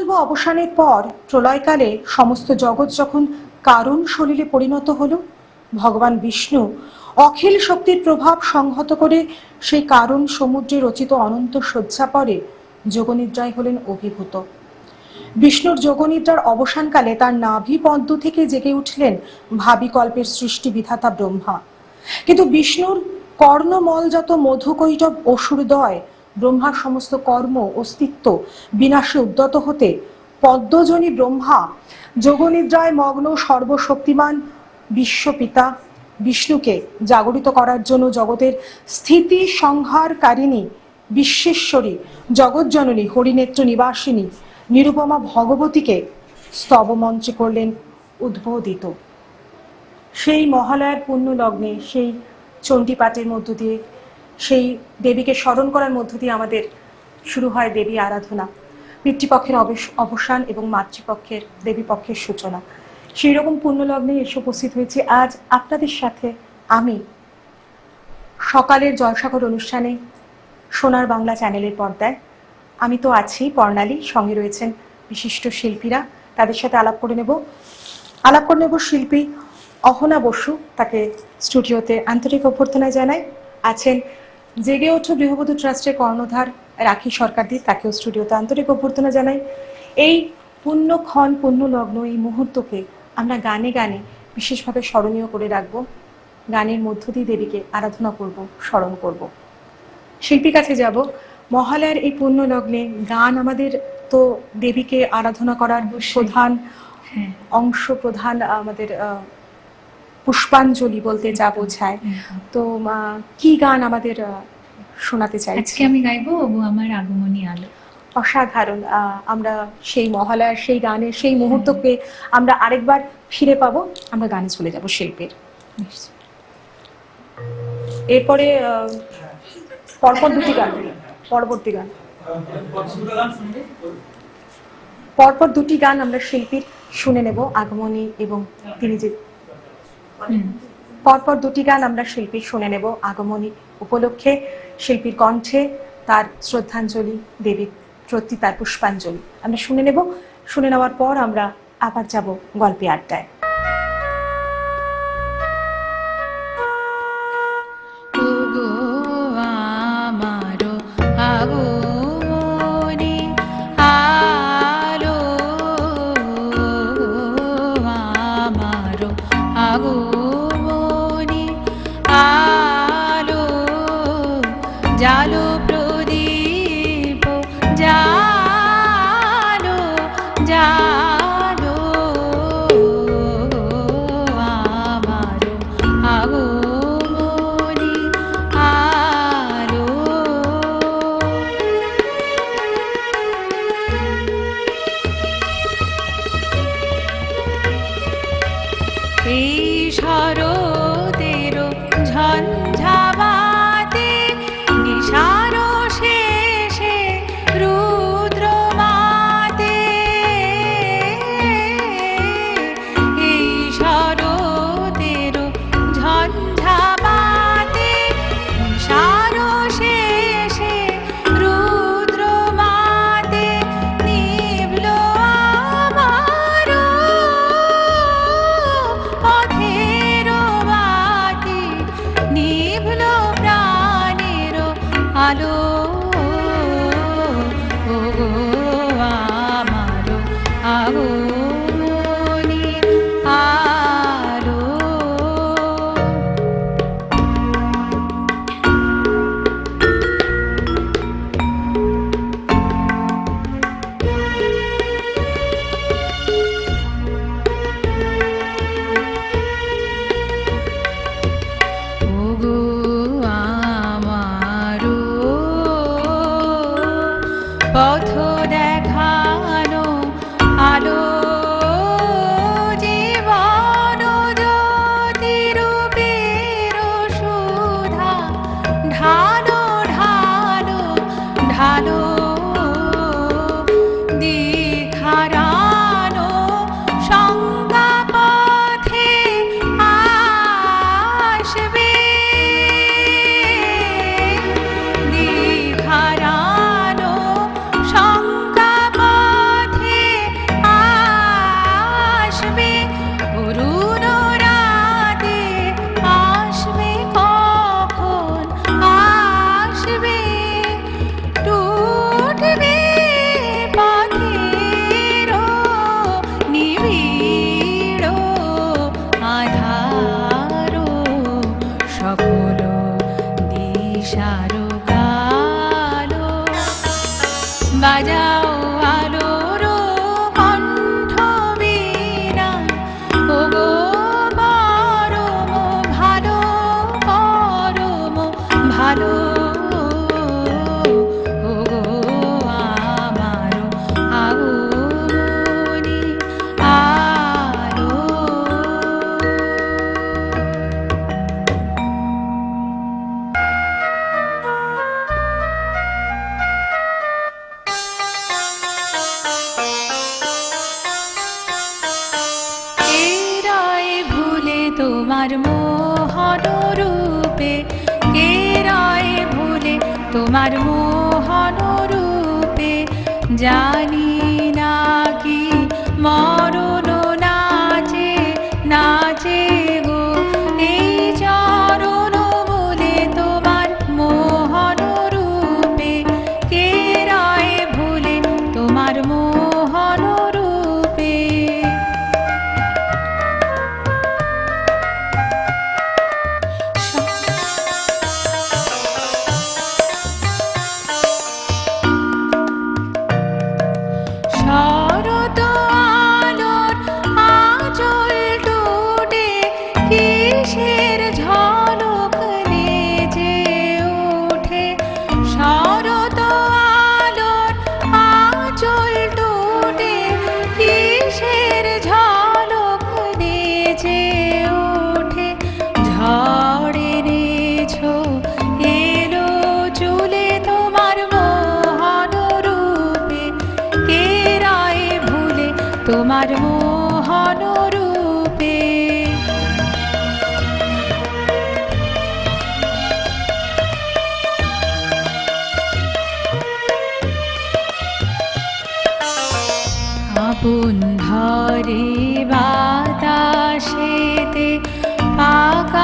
মহাপর্ব অবসানের পর প্রলয়কালে সমস্ত জগৎ যখন কারণ সলিলে পরিণত হলো, ভগবান বিষ্ণু অখিল শক্তির প্রভাব সংহত করে সেই কারণ সমুদ্রে রচিত অনন্ত শয্যা পরে যোগনিদ্রায় হলেন অভিভূত। বিষ্ণুর যোগনিদ্রার অবসানকালে তার নাভি পদ্ম থেকে জেগে উঠলেন ভাবিকল্পের সৃষ্টি বিধাতা ব্রহ্মা। কিন্তু বিষ্ণুর কর্ণমল কর্ণমলজাত মধুকৈটব অসুরদয় ব্রহ্মার সমস্ত কর্ম অস্তিত্ব বিনাশে উদ্যত হতে পদ্মজনী ব্রহ্মা যোগনিদ্রায় মগ্ন সর্বশক্তিমান বিশ্বপিতা বিষ্ণুকে জাগরিত করার জন্য জগতের স্থিতি সংহারকারিণী বিশ্বেশ্বরী জগৎজননী হরিনেত্র নিবাসিনী নিরুপমা ভগবতীকে স্তবমঞ্চে করলেন উদ্বোধিত। সেই মহালয়ার পুণ্য লগ্নে সেই চণ্ডীপাঠের মধ্য দিয়ে সেই দেবীকে স্মরণ করার মধ্য দিয়ে আমাদের শুরু হয় দেবী আরাধনা, পিতৃপক্ষের অবস- অবসান এবং মাতৃপক্ষের দেবী পক্ষের সূচনা। সেই রকম পুণ্যলগ্নে এসে উপস্থিত হয়েছি। আজ আপনাদের সাথে আমি সকালের জলসাগর অনুষ্ঠানে সোনার বাংলা চ্যানেলের পর্দায়। আমি তো আছি, পর্ণালী, সঙ্গে রয়েছেন বিশিষ্ট শিল্পীরা। তাদের সাথে আলাপ করে নেব। আলাপ করে নেব শিল্পী অহনা বসু। তাকে স্টুডিওতে আন্তরিক অভ্যর্থনা জানাই। আছেন জেগে ওঠো গৃহবধূ ট্রাস্টের কর্ণধার রাখি সরকার দিয়ে তাকেও স্টুডিওতে আন্তরিক অভ্যর্থনা জানাই। এই পুণ্যক্ষণ পুণ্যলগ্ন এই মুহূর্তকে আমরা গানে গানে বিশেষভাবে স্মরণীয় করে রাখব। গানের মধ্য দিয়ে দেবীকে আরাধনা করব স্মরণ করব। শিল্পীর কাছে যাব। মহালয়ার এই পুণ্য লগ্নে গান আমাদের তো দেবীকে আরাধনা করার প্রধান হ্যাঁ। অংশ প্রধান আমাদের পুষ্পাঞ্জলি বলতে যা বোঝায়। তো কি গান আমাদের শোনাতে চাইছি আজকে আমি গাইবো ওগো আমার আগমনী আলো। অসাধারণ আমরা সেই মহালয়ার সেই গানের সেই মুহূর্তকে আমরা আরেকবার ফিরে পাবো আমরা গানে চলে যাব শিল্পের। এরপরে পরপর দুটি গান পরবর্তী গান। পরপর দুটি গান আমরা শিল্পীর শুনে নেব আগমনী এবং তিনি যে। পরপর দুটি গান আমরা শিল্পীর শুনে নেব আগমনী উপলক্ষে, শিল্পীর কণ্ঠে তার শ্রদ্ধাঞ্জলি, দেবীর প্রতি তার পুষ্পাঞ্জলি। আমরা শুনে নেব, শুনে নেওয়ার পর আমরা আবার যাব গল্পে আড্ডায়। Bye now. তোমার মোহন রূপে জানি पुन्धरिवादशीति पाक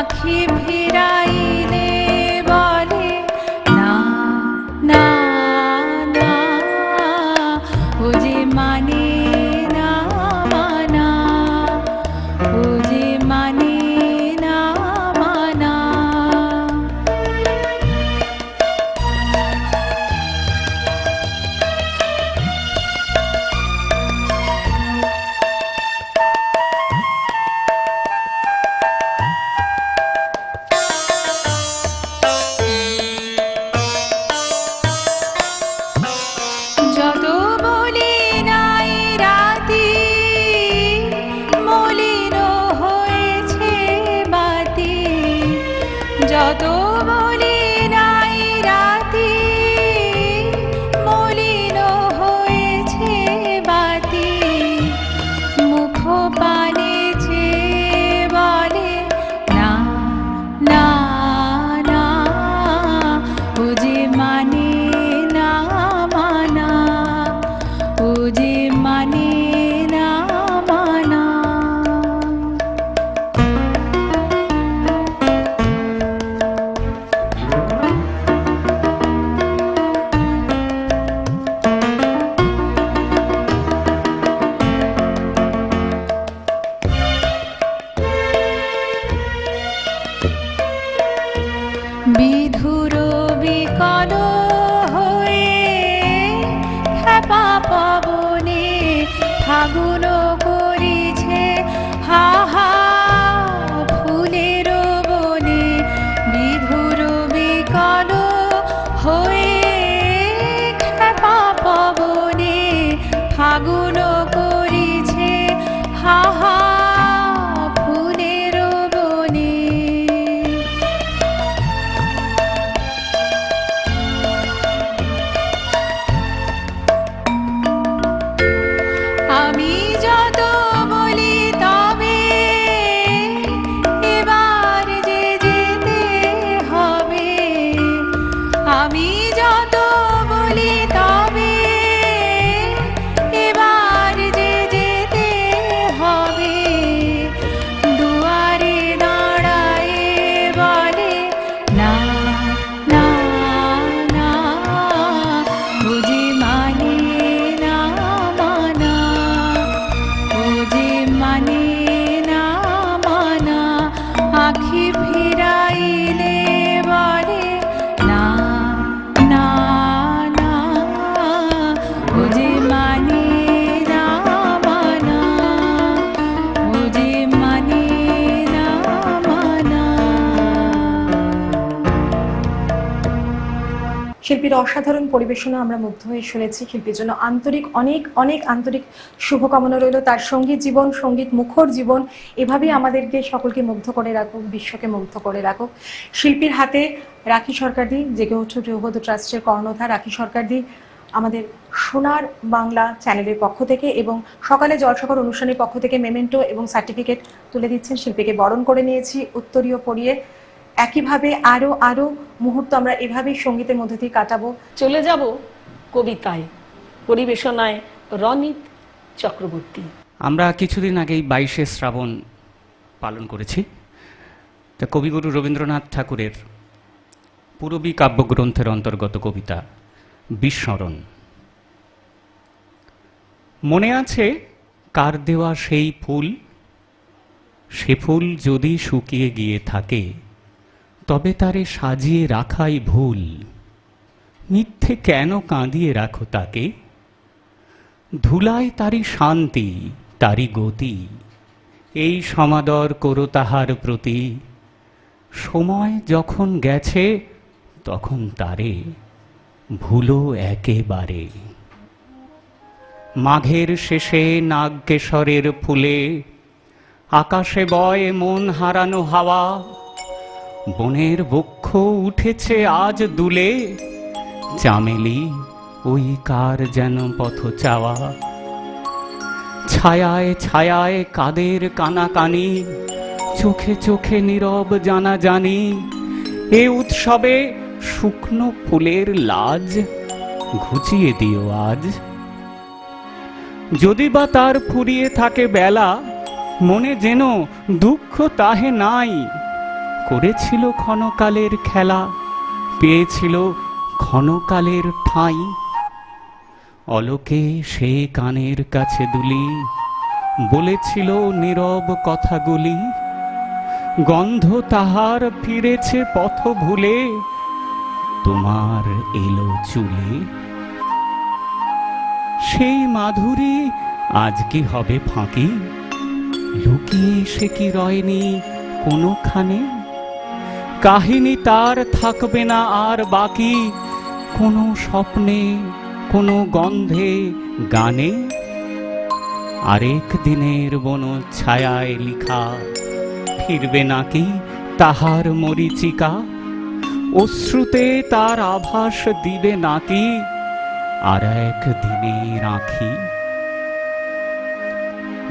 आँखें भिराई শিল্পীর অসাধারণ পরিবেশনা আমরা মুগ্ধ হয়ে শুনেছি শিল্পীর জন্য আন্তরিক, অনেক অনেক আন্তরিক শুভকামনা রইল। তার সংগীত জীবন, সংগীত মুখর জীবন, এভাবেই আমাদেরকে সকলকে মুগ্ধ করে রাখুক, বিশ্বকে মুগ্ধ করে রাখুক। শিল্পীর হাতে রাখি সরকার সরকারদি জেগে উঠে গৃহবধূ ট্রাস্টের কর্ণধার রাখি সরকার সরকারদি আমাদের সোনার বাংলা চ্যানেলের পক্ষ থেকে এবং সকালে জলসকার অনুষ্ঠানের পক্ষ থেকে মেমেন্টো এবং সার্টিফিকেট তুলে দিচ্ছেন। শিল্পীকে বরণ করে নিয়েছি, উত্তরীয় পরিয়ে একইভাবে আরও আরও মুহূর্ত আমরা এভাবেই সঙ্গীতের মধ্যে দিয়ে কাটাবো। চলে যাব কবিতায়, পরিবেশনায় রনিত চক্রবর্তী। আমরা কিছুদিন আগেই বাইশে শ্রাবণ পালন করেছি। তা কবিগুরু রবীন্দ্রনাথ ঠাকুরের পূরবী কাব্যগ্রন্থের অন্তর্গত কবিতা, বিস্মরণ। মনে আছে, কার দেওয়া সেই ফুল? সে ফুল যদি শুকিয়ে গিয়ে থাকে তবে তারে সাজিয়ে রাখাই ভুল। মিথ্যে কেন কাঁদিয়ে রাখো তাকে? ধুলায় তারি শান্তি, তারি গতি। এই সমাদর করো তাহার প্রতি। সময় যখন গেছে, তখন তারে ভুলো একেবারে। মাঘের শেষে নাগকেশরের ফুলে, আকাশে বয় মন হারানো হাওয়া বনের বক্ষ উঠেছে আজ দুলে। চামেলি, ওই কার যেন পথ চাওয়া? ছায়ায় ছায়ায় কাদের কানাকানি? চোখে চোখে নীরব জানা জানি এ উৎসবে শুকনো ফুলের লাজ ঘুচিয়ে দিও আজ। যদি বা তার ফুরিয়ে থাকে বেলা, মনে যেন দুঃখ তাহে নাই। করেছিল ক্ষণকালের খেলা, পেয়েছিল ক্ষণকালের ঠাঁই। অলোকে সে কানের কাছে দুলি, বলেছিল নীরব কথাগুলি। গন্ধ তাহার ফিরেছে পথ ভুলে, তোমার এলো চুলে। সেই মাধুরী, আজ কি হবে ফাঁকি? লুকিয়ে সে কি রয়নি কোনোখানে? কাহিনী তার থাকবে না আর বাকি। কোনো স্বপ্নে, কোনো গন্ধে গানে আরেক দিনের বন ছায়ায় লিখা ফিরবে নাকি তাহার মরিচিকা? অশ্রুতে তার আভাস দিবে নাকি আর এক দিনে রাখি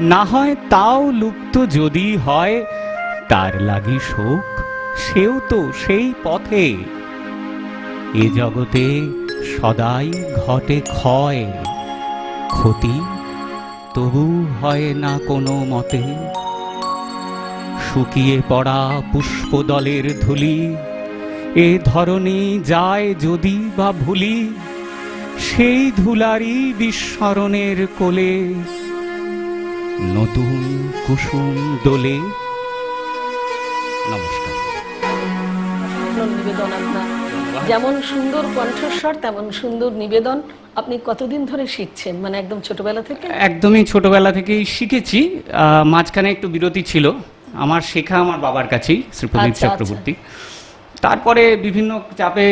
না হয় তাও লুপ্ত যদি হয়, তার লাগি শোক সেও তো সেই পথে। এ জগতে সদাই ঘটে ক্ষয়। ক্ষতি তবু হয় না কোনো মতে। শুকিয়ে পড়া পুষ্পদলের ধুলি, এ ধরনী যায় যদি বা ভুলি, সেই ধুলারি বিস্মরণের কোলে। নতুন কুসুম দোলে। নমস্কার। নিবেদন আপনার। যেমন সুন্দর কণ্ঠস্বর তেমন সুন্দর নিবেদন আপনি কতদিন ধরে শিখছেন? মানে একদম ছোটবেলা থেকে? একদমই ছোটবেলা থেকেই শিখেছি। মাঝখানে একটু বিরতি ছিল। আমার শেখা আমার বাবার কাছেই শ্রীপ্রদীপ আচ্ছা, চক্রবর্তী। তারপরে বিভিন্ন চাপে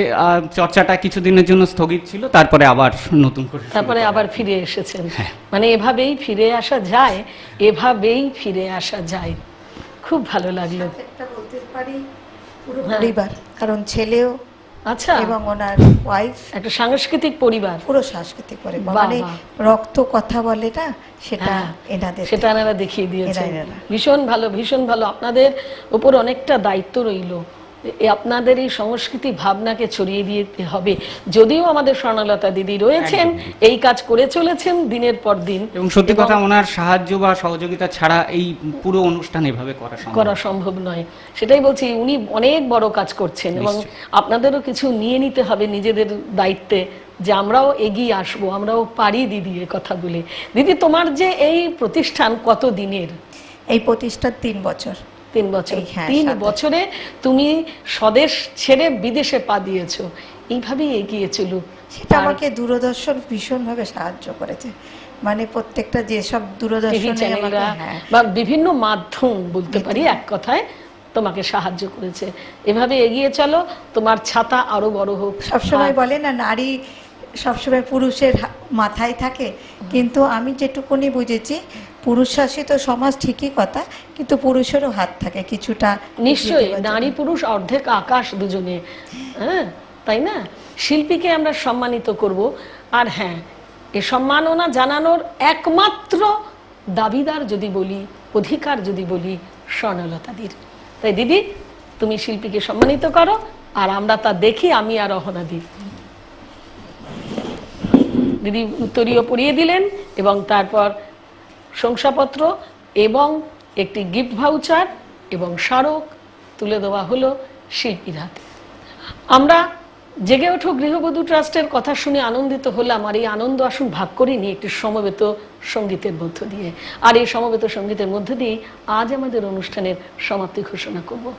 চর্চাটা কিছুদিনের জন্য স্থগিত ছিল। তারপরে আবার নতুন করে তারপরে আবার ফিরে এসেছেন। হ্যাঁ। মানে এভাবেই ফিরে আসা যায় এভাবেই ফিরে আসা যায়। খুব ভালো লাগল। একটা বলতে পারি পুরো হ্যাঁ। পরিবার কারণ ছেলেও আচ্ছা। এবং ওনার ওয়াইফ একটা সাংস্কৃতিক পরিবার। পুরো সাংস্কৃতিক পরিবার। মানে রক্ত কথা বলে না সেটা হ্যাঁ, এনাদের সেটা এনারা দেখিয়ে দিয়েছে। ভীষণ ভালো ভীষণ ভালো। আপনাদের উপর অনেকটা দায়িত্ব রইল। আপনাদের এই সংস্কৃতি ভাবনাকে ছড়িয়ে দিতে হবে। যদিও আমাদের স্বর্ণলতা দিদি রয়েছেন এই কাজ করে চলেছেন দিনের পর দিন। এবং সত্যি কথা ওনার সাহায্য বা সহযোগিতা ছাড়া এই পুরো অনুষ্ঠান এভাবে করা সম্ভব। করা সম্ভব নয়। সেটাই বলছি উনি অনেক বড় কাজ করছেন এবং আপনাদেরও কিছু নিয়ে নিতে হবে নিজেদের দায়িত্বে যে আমরাও এগিয়ে আসব আমরাও পারি দিদি এ কথা বলে। দিদি তোমার যে এই প্রতিষ্ঠান কত দিনের? এই প্রতিষ্ঠার তিন বছর। তিন বছর। হ্যাঁ, তিন বছরে তুমি স্বদেশ ছেড়ে বিদেশে পা দিয়েছ। এইভাবেই এগিয়ে চলুক সেটা আমাকে দূরদর্শন ভীষণভাবে সাহায্য করেছে। মানে প্রত্যেকটা যেসব দূরদর্শনে হ্যাঁ। বা বিভিন্ন মাধ্যম বলতে পারি এক কথায় তোমাকে সাহায্য করেছে। এভাবে এগিয়ে চলো তোমার ছাতা আরও বড় হোক। সবসময় বলে না নারী সবসময় পুরুষের মাথায় থাকে। কিন্তু আমি যেটুকুনি বুঝেছি পুরুষ শাসিত সমাজ ঠিকই কথা কিন্তু পুরুষেরও হাত থাকে কিছুটা নিশ্চয়ই নারী পুরুষ অর্ধেক আকাশ দুজনে। হ্যাঁ তাই না? শিল্পীকে আমরা সম্মানিত করব। আর হ্যাঁ এ সম্মাননা জানানোর একমাত্র দাবিদার যদি বলি অধিকার যদি বলি স্বর্ণলতাদির। তাই দিদি তুমি শিল্পীকে সম্মানিত করো আর আমরা তা দেখি আমি আর অহনা দিই দিদি উত্তরীয় পরিয়ে দিলেন এবং তারপর শংসাপত্র এবং একটি গিফট ভাউচার এবং স্মারক তুলে দেওয়া হলো শিল্পীর হাতে। আমরা জেগে ওঠো গৃহবধূ ট্রাস্টের কথা শুনে আনন্দিত হলাম আর এই আনন্দ আসুন ভাগ করিনি একটি সমবেত সঙ্গীতের মধ্য দিয়ে। আর এই সমবেত সঙ্গীতের মধ্য দিয়ে আজ আমাদের অনুষ্ঠানের সমাপ্তি ঘোষণা করব।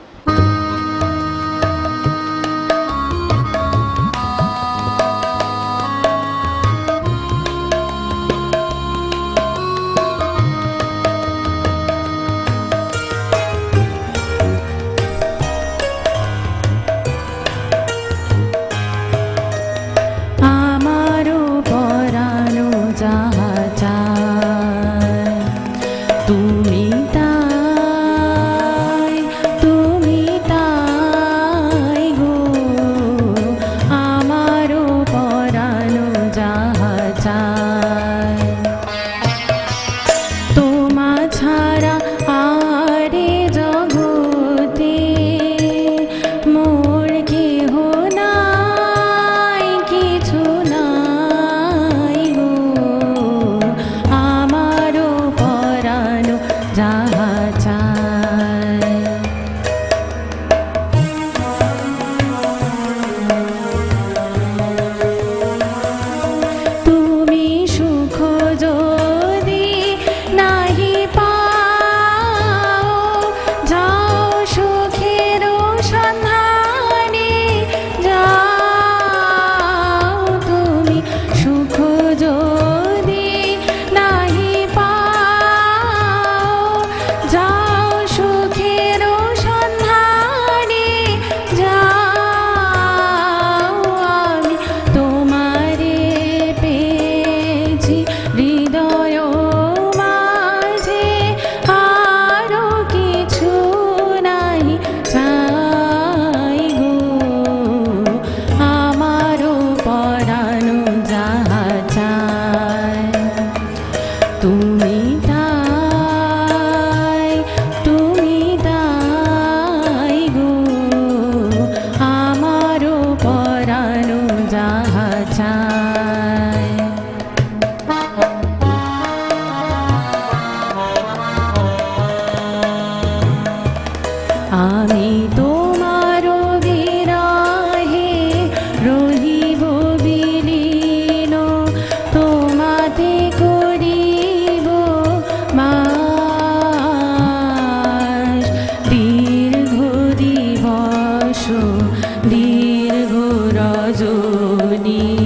ीराजोनी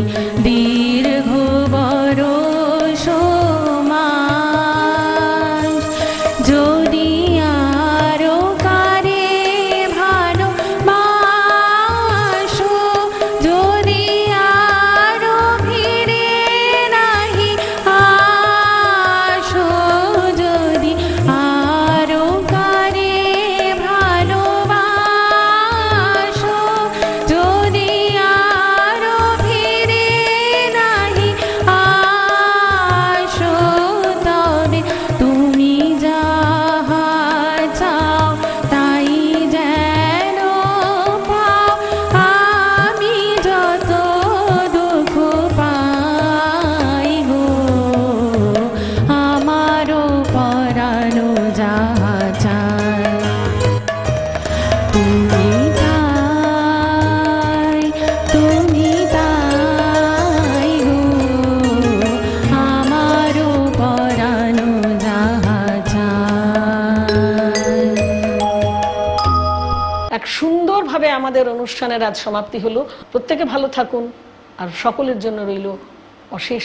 আমাদের অনুষ্ঠানের আজ সমাপ্তি হলো। প্রত্যেকে ভালো থাকুন আর সকলের জন্য রইল অশেষ